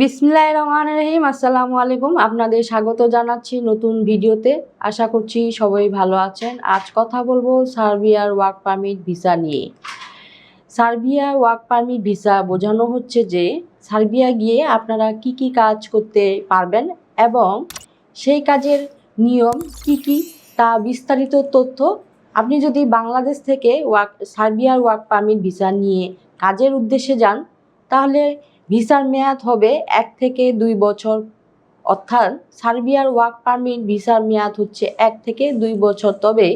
বিসমিল্লাহ রহমান রহিম, আসসালামু আলাইকুম। আপনাদের স্বাগত জানাচ্ছি নতুন ভিডিওতে। আশা করছি সবাই ভালো আছেন। আজ কথা বলব সার্বিয়ার ওয়ার্ক পারমিট ভিসা নিয়ে। সার্বিয়া ওয়ার্ক পারমিট ভিসা বোঝানো হচ্ছে যে, সার্বিয়া গিয়ে আপনারা কি কি কাজ করতে পারবেন এবং সেই কাজের নিয়ম কি কি, তা বিস্তারিত তথ্য আপনি যদি বাংলাদেশ থেকে ওয়ার্ক, সার্বিয়ার ওয়ার্ক পারমিট ভিসা নিয়ে কাজের উদ্দেশ্যে যান, তাহলে ভিসার মেয়াদ হবে এক থেকে দুই বছর। অর্থাৎ সার্বিয়ার ওয়ার্ক পারমিট ভিসার মেয়াদ হচ্ছে এক থেকে দুই বছর। তবে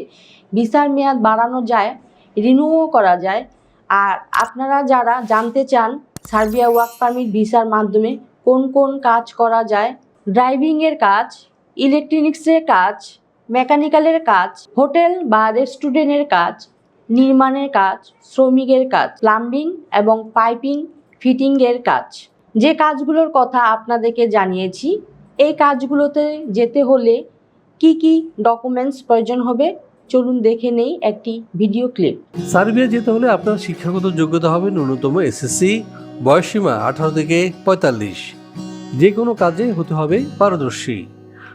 ভিসার মেয়াদ বাড়ানো যায়, রিনিউও করা যায়। আর আপনারা যারা জানতে চান সার্বিয়া ওয়ার্ক পারমিট ভিসার মাধ্যমে কোন কোন কাজ করা যায়, ড্রাইভিংয়ের কাজ, ইলেকট্রনিক্সের কাজ, মেকানিক্যালের কাজ, হোটেল বা রেস্টুরেন্টের কাজ, নির্মাণের কাজ, শ্রমিকের কাজ, প্লাম্বিং এবং পাইপিং ফিটিংয়ের কাজ। যে কাজগুলোর কথা আপনাদেরকে জানিয়েছি, এই কাজগুলোতে যেতে হলে কি কি ডকুমেন্টস প্রয়োজন হবে, চলুন দেখে নেই একটি ভিডিও ক্লিপ সার্বিয়া যেতে হলে আপনার শিক্ষাগত যোগ্যতা হবে ন্যূনতম এসএসসি, বয়সসীমা আঠারো থেকে পঁয়তাল্লিশ। যে কোনো কাজে হতে হবে পারদর্শী।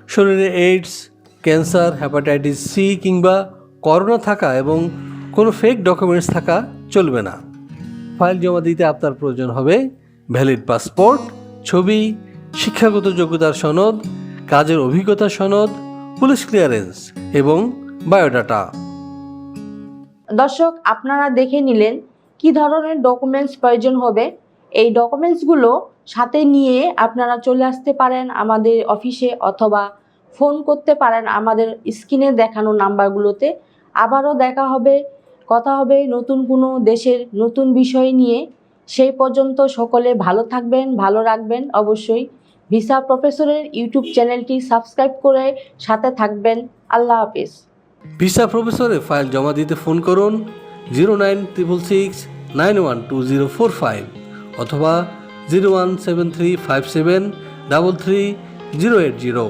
শরীরে এইডস ক্যান্সার হ্যাপাটাইটিস সি কিংবা করোনা থাকা এবং কোনো ফেক ডকুমেন্টস থাকা চলবে না। ফাইল জমা দিতে আপনার প্রয়োজন হবে ভ্যালিড পাসপোর্ট, ছবি, শিক্ষাগত যোগ্যতার সনদ, কাজের অভিজ্ঞতা সনদ, পুলিশ ক্লিয়ারেন্স এবং বায়োডাটা। দর্শক, আপনারা দেখে নিলেন কি ধরনের ডকুমেন্টস প্রয়োজন হবে। এই ডকুমেন্টসগুলো সাথে নিয়ে আপনারা চলে আসতে পারেন আমাদের অফিসে অথবা ফোন করতে পারেন আমাদের স্ক্রিনে দেখানো নাম্বারগুলোতে। আবারও দেখা হবে কথা হবে নতুন কোনো দেশের নতুন বিষয় নিয়ে। সেই পর্যন্ত সকলে ভালো থাকবেন, ভালো রাখবেন অবশ্যই। ভিসা প্রফেসরের ইউটিউব চ্যানেলটি সাবস্ক্রাইব করে সাথে থাকবেন। আল্লাহ হাফিজ। ভিসা প্রফেসরে ফাইল জমা দিতে ফোন করুন zero nine triple six nine one two zero four five অথবা zero one seven three five seven double three zero eight zero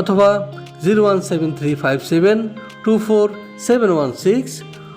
অথবা zero one seven three five seven two four seven one six